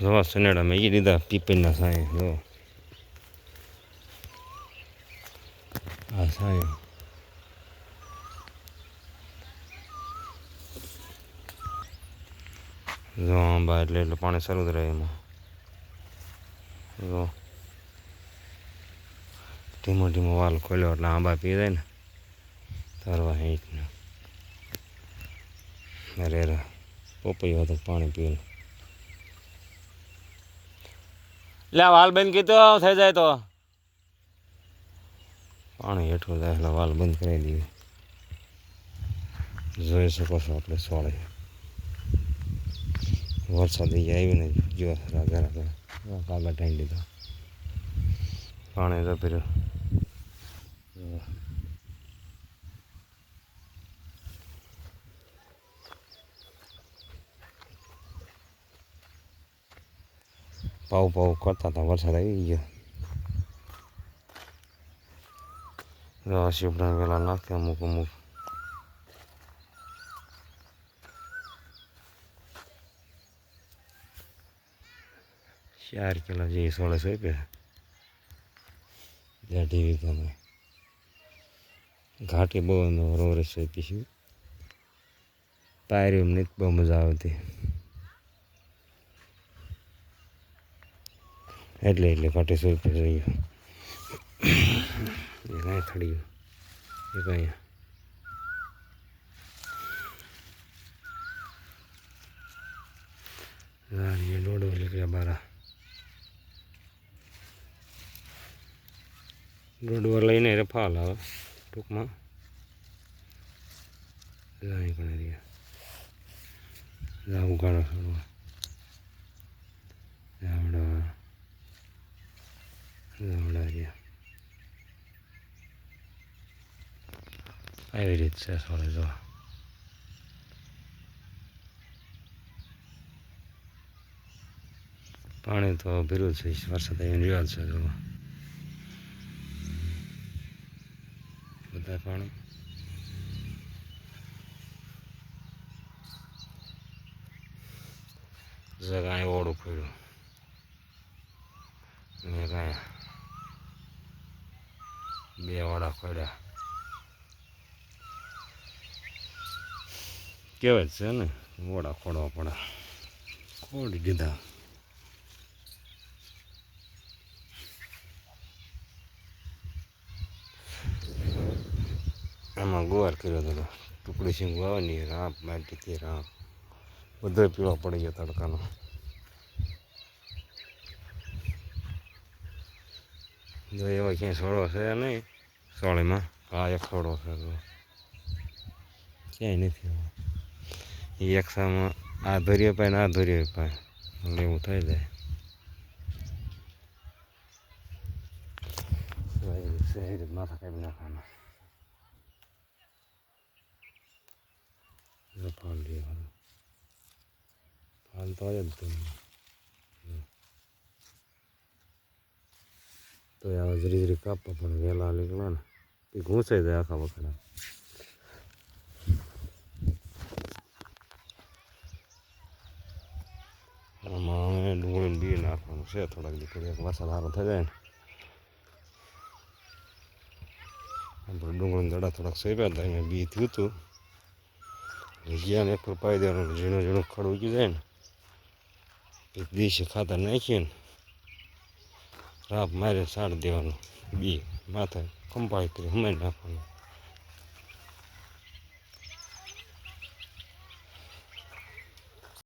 જો સનેડા મેં એ દીધા પીપળના સાંય જો. આ સાંય જો આંબા એટલે એટલે પાણી શરૂ જ રહે એમાં. જો. ધીમો ધીમો વાલ ખોલ્યો એટલે આંબા પી જાય ને, તરવા હેઠને અરે રે, પોપૈયો પાણી પીને. લે વાલ બંધ કીધો થઈ જાય તો. પાણી હેઠું જાય, એટલે વાલ બંધ કરી દઈએ. જોઈ શકો છો આપણે સોળે. વરસાદ આવી ને જો રાધા રાગા કાગા ટાઈમ લીધો પાણી તો પીર્યું પાવ પાવ કરતા હતા વરસાદ આવી ગયો શિવડા વેલા નાખે અમુક અમુક ચાર કિલો જે સોળે સોપ્યા જ્યાં ટીવી તમે ઘાટી બહુ રોરે સોંપી છું પાયરી એમને બહુ મજા આવતી એટલે એટલે ઘાટી સોંપી જોઈએ એ કાંઈ ખડી એ કાંઈ રાણીએ દોડો નીકળ્યા બારા. દોડવા લઈને રફા લાવે ટૂંકમાં. છોડવા રહ્યા આવી રીત છે સોળે જો પાણી તો ભીરું છે વરસાદ આવીને રિવાજ છે જો બધા પાણી જગાએ ઓળું પડ્યું ને કાંઈ બે વાડા ખોડ્યા કહેવાય છે ને વડા ખોડવા પડે ખોડી દીધા આમાં ગુવાર કર્યો હતો ટુકડી સિંગ આવે ને રાપ માટીથી રાપ બધો પીળો પડી ગયો તડકાનો જો એવા ક્યાંય સોળો છે નહીં, સોળીમાં હા એક સોળો છે તો. ક્યાંય નથી એવો. એ એકસામાં આ ધોરીએ પાય ને આ ધોરીએ પાય. એટલે એવું થઈ જાય. માથા કાપી નાખવાના. ફાલ તો જ તો હવે જરી જરી કાપવા પણ વહેલા નીકળ્યા ને. એ ઘૂંસાઈ જાય આખા વખત આમાં હવે ડુંગળીને બી નાખવાનું છે, થોડાક દીકરી વરસાદ સારો થઈ જાય ને. ડુંગળીના દડા થોડાક સેવ્યા હતા, એમાં બી થયું હતું. ગયા ને એક પાઈ દેવાનું, ઝીણું ઝીણું ખડ ઉગી જાય ને. એક દિવસે ખાતર નાખીએ ને. રાપ મારે સાડ દેવાનો. બી માથે કંપાળી કરી હમાઈ નાખવાનું.